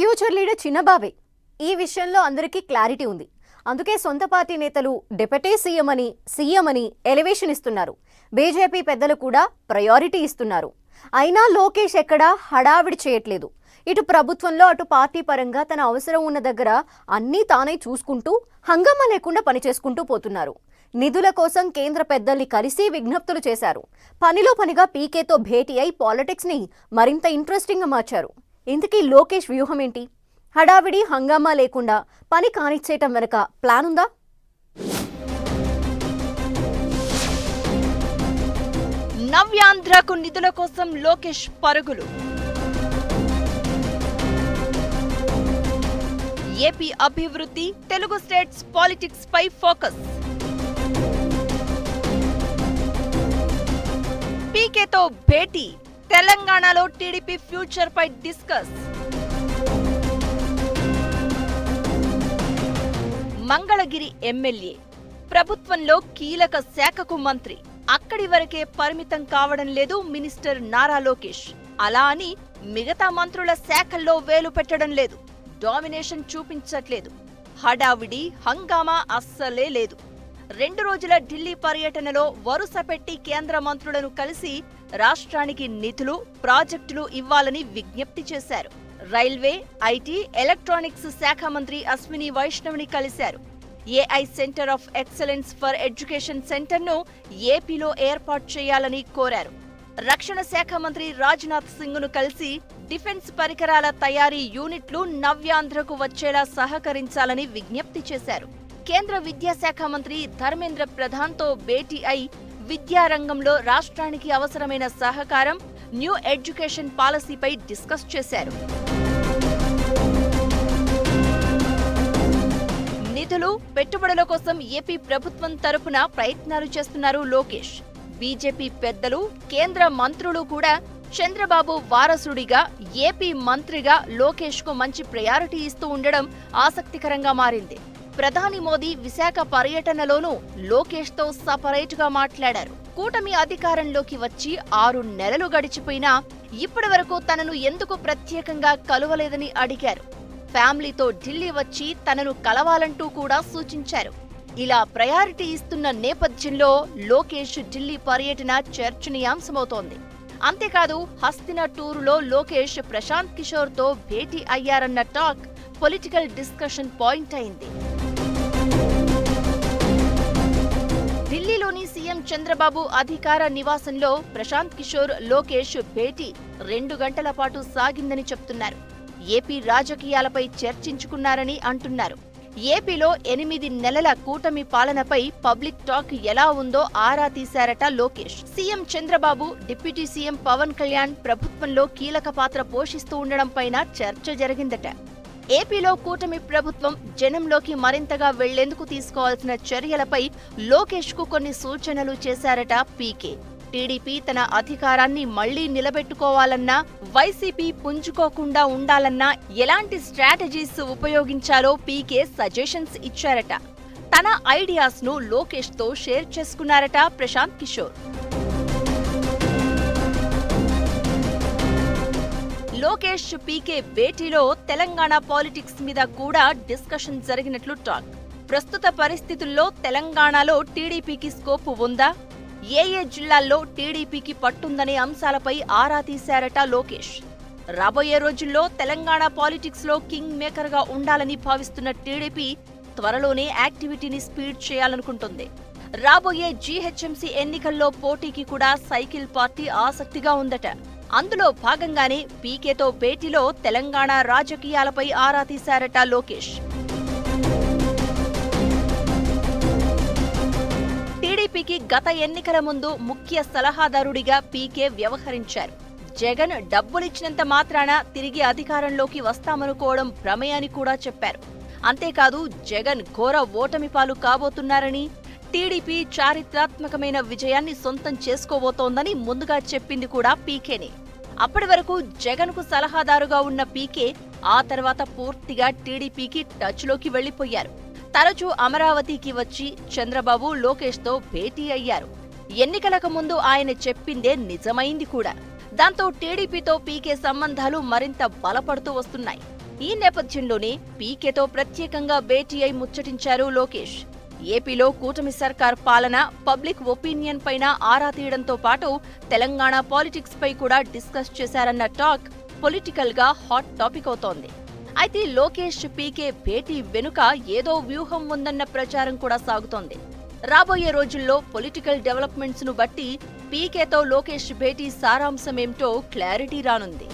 Future leader చిన్నబాబే. ఈ విషయంలో అందరికీ క్లారిటీ ఉంది. అందుకే సొంత పార్టీ నేతలు డెప్యూటీ సీఎం అని సీఎం అని ఎలివేషన్ ఇస్తున్నారు. బీజేపీ పెద్దలు కూడా ప్రయారిటీ ఇస్తున్నారు. అయినా లోకేష్ ఎక్కడా హడావిడి చేయట్లేదు. ఇటు ప్రభుత్వంలో అటు పార్టీ పరంగా తన అవసరం ఉన్న దగ్గర అన్నీ తానే చూసుకుంటూ హంగమ లేకుండా పనిచేసుకుంటూ పోతున్నారు. నిధుల కోసం కేంద్ర పెద్దల్ని కలిసి విజ్ఞప్తులు చేశారు. పనిలో పనిగా పీకేతో భేటీ అయి పాలిటిక్స్ని మరింత ఇంట్రెస్టింగ్గా మార్చారు. ఇంతకీ లోకేష్ వ్యూహం ఏంటి హడావిడి హంగామా లేకుండా పని కానిచ్చేయటం వెనుక ప్లాన్ ఉందా? నవ్యాంధ్రకు నిధుల కోసం లోకేష్ పరుగులు. ఏపీ అభివృద్ధి తెలుగు స్టేట్స్ పాలిటిక్స్ పై ఫోకస్. పీకేతో భేటీ. తెలంగాణలో టీడీపీ ఫ్యూచర్ పై డిస్కస్. మంగళగిరి ఎమ్మెల్యే ప్రభుత్వంలో కీలక శాఖకు మంత్రి. అక్కడి వరకే పరిమితం కావడం లేదు మినిస్టర్ నారా లోకేష్. అలా అని మిగతా మంత్రుల శాఖల్లో వేలు పెట్టడం లేదు. డామినేషన్ చూపించట్లేదు. హడావిడి హంగామా అస్సలే లేదు. రెండు రోజుల ఢిల్లీ పర్యటనలో వరుస పెట్టి కేంద్ర మంత్రులను కలిసి రాష్ట్రానికి నిధులు ప్రాజెక్టులు ఇవ్వాలని విజ్ఞప్తి చేశారు. రైల్వే ఐటీ ఎలక్ట్రానిక్స్ శాఖ మంత్రి అశ్విని వైష్ణవ్ని కలిశారు. AI centre of excellence for education సెంటర్ను ఏపీలో ఏర్పాటు చేయాలని కోరారు. రక్షణ శాఖ మంత్రి రాజ్నాథ్ సింగ్ను కలిసి డిఫెన్స్ పరికరాల తయారీ యూనిట్లు నవ్యాంధ్రకు వచ్చేలా సహకరించాలని విజ్ఞప్తి చేశారు. కేంద్ర విద్యాశాఖ మంత్రి ధర్మేంద్ర ప్రధాన్తో భేటీ అయి విద్యారంగంలో రాష్ట్రానికి అవసరమైన సహకారం న్యూ ఎడ్యుకేషన్ పాలసీపై డిస్కస్ చేశారు. నిధులు పెట్టుబడుల కోసం ఏపీ ప్రభుత్వం తరపున ప్రయత్నాలు చేస్తున్నారు లోకేష్. బీజేపీ పెద్దలు కేంద్ర మంత్రులు కూడా చంద్రబాబు వారసుడిగా ఏపీ మంత్రిగా లోకేష్కు మంచి ప్రయారిటీ ఇస్తూ ఉండడం ఆసక్తికరంగా మారింది. ప్రధాని మోదీ విశాఖ పర్యటనలోనూ లోకేష్తో సపరేట్గా మాట్లాడారు. కూటమి అధికారంలోకి వచ్చి ఆరు నెలలు గడిచిపోయినా ఇప్పటి వరకు తనను ఎందుకు ప్రత్యేకంగా కలవలేదని అడిగారు. ఫ్యామిలీతో ఢిల్లీ వచ్చి తనను కలవాలంటూ కూడా సూచించారు. ఇలా ప్రయారిటీ ఇస్తున్న నేపథ్యంలో లోకేష్ ఢిల్లీ పర్యటన చర్చనీయాంశమవుతోంది. అంతేకాదు హస్తిన టూరులో లోకేష్ ప్రశాంత్ కిషోర్తో భేటీ అయ్యారన్న టాక్ పొలిటికల్ డిస్కషన్ పాయింట్ అయింది. ఢిల్లీలోని సీఎం చంద్రబాబు అధికార నివాసంలో ప్రశాంత్ కిషోర్ లోకేష్ భేటీ రెండు గంటల పాటు సాగిందని చెప్తున్నారు. ఏపీ రాజకీయాలపై చర్చించుకున్నారని అంటున్నారు. ఏపీలో ఎనిమిది నెలల కూటమి పాలనపై పబ్లిక్ టాక్ ఎలా ఉందో ఆరా తీశారట Lokesh. CM Chandrababu deputy CM Pawan Kalyan ప్రభుత్వంలో కీలక పాత్ర పోషిస్తూ ఉండడంపైన చర్చ జరిగిందట. ఏపీలో కూటమి ప్రభుత్వం జనంలోకి మరింతగా వెళ్ళేందుకు తీసుకోవాల్సిన చర్యలపై లోకేష్కు కొన్ని సూచనలు చేశారట పీకే. టీడీపీ తన అధికారాన్ని మళ్ళీ నిలబెట్టుకోవాలన్నా వైసీపీ పుంజుకోకుండా ఉండాలన్నా ఎలాంటి స్ట్రాటజీస్ ఉపయోగించాలో పీకే సజెషన్స్ ఇచ్చారట. తన ఐడియాస్ను లోకేష్తో షేర్ చేసుకున్నారట ప్రశాంత్ కిషోర్. లోకేష్ పీకే భేటీలో తెలంగాణ పాలిటిక్స్ మీద కూడా డిస్కషన్ జరిగినట్లు టాక్. ప్రస్తుత పరిస్థితుల్లో తెలంగాణలో టీడీపీకి స్కోప్ ఉందా? ఏ ఏ జిల్లాల్లో టీడీపీకి పట్టుందనే అంశాలపై ఆరా తీశారట లోకేష్. రాబోయే రోజుల్లో తెలంగాణ పాలిటిక్స్లో కింగ్ మేకర్గా ఉండాలని భావిస్తున్న టీడీపీ త్వరలోనే యాక్టివిటీని స్పీడ్ చేయాలనుకుంటుంది. రాబోయే జీహెచ్ఎంసీ ఎన్నికల్లో పోటీకి కూడా సైకిల్ పార్టీ ఆసక్తిగా ఉందట. అందులో భాగంగానే పీకేతో భేటీలో తెలంగాణ రాజకీయాలపై ఆరా తీశారట లోకేష్. టీడీపీకి గత ఎన్నికల ముందు ముఖ్య సలహాదారుడిగా పీకే వ్యవహరించారు. జగన్ డబ్బులిచ్చినంత మాత్రాన తిరిగి అధికారంలోకి వస్తామనుకోవడం భ్రమే అని కూడా చెప్పారు. అంతేకాదు జగన్ ఘోర ఓటమి పాలు కాబోతున్నారని టీడీపీ చారిత్రాత్మకమైన విజయాన్ని సొంతం చేసుకోబోతోందని ముందుగా చెప్పింది కూడా పీకేనే. అప్పటి వరకు జగన్కు సలహాదారుగా ఉన్న పీకే ఆ తర్వాత పూర్తిగా టీడీపీకి టచ్లోకి వెళ్ళిపోయారు తరచూ అమరావతికి వచ్చి చంద్రబాబు లోకేష్తో భేటీ అయ్యారు. ఎన్నికలకు ముందు ఆయన చెప్పిందే నిజమైంది కూడా. దాంతో టీడీపీతో పీకే సంబంధాలు మరింత బలపడుతూ వస్తున్నాయి. ఈ నేపథ్యంలోనే పీకేతో ప్రత్యేకంగా భేటీ అయి ముచ్చటించారు లోకేష్. ఏపీలో కూటమి సర్కార్ పాలన పబ్లిక్ ఒపీనియన్ పైన ఆరా తీయడంతో పాటు తెలంగాణ పాలిటిక్స్ పై కూడా డిస్కస్ చేశారన్న టాక్ పొలిటికల్గా హాట్ టాపిక్ అవుతోంది. అయితే లోకేష్ పీకే భేటీ వెనుక ఏదో వ్యూహం ఉందన్న ప్రచారం కూడా సాగుతోంది. రాబోయే రోజుల్లో పొలిటికల్ డెవలప్మెంట్స్ను బట్టి పీకేతో లోకేష్ భేటీ సారాంశమేంటో క్లారిటీ రానుంది.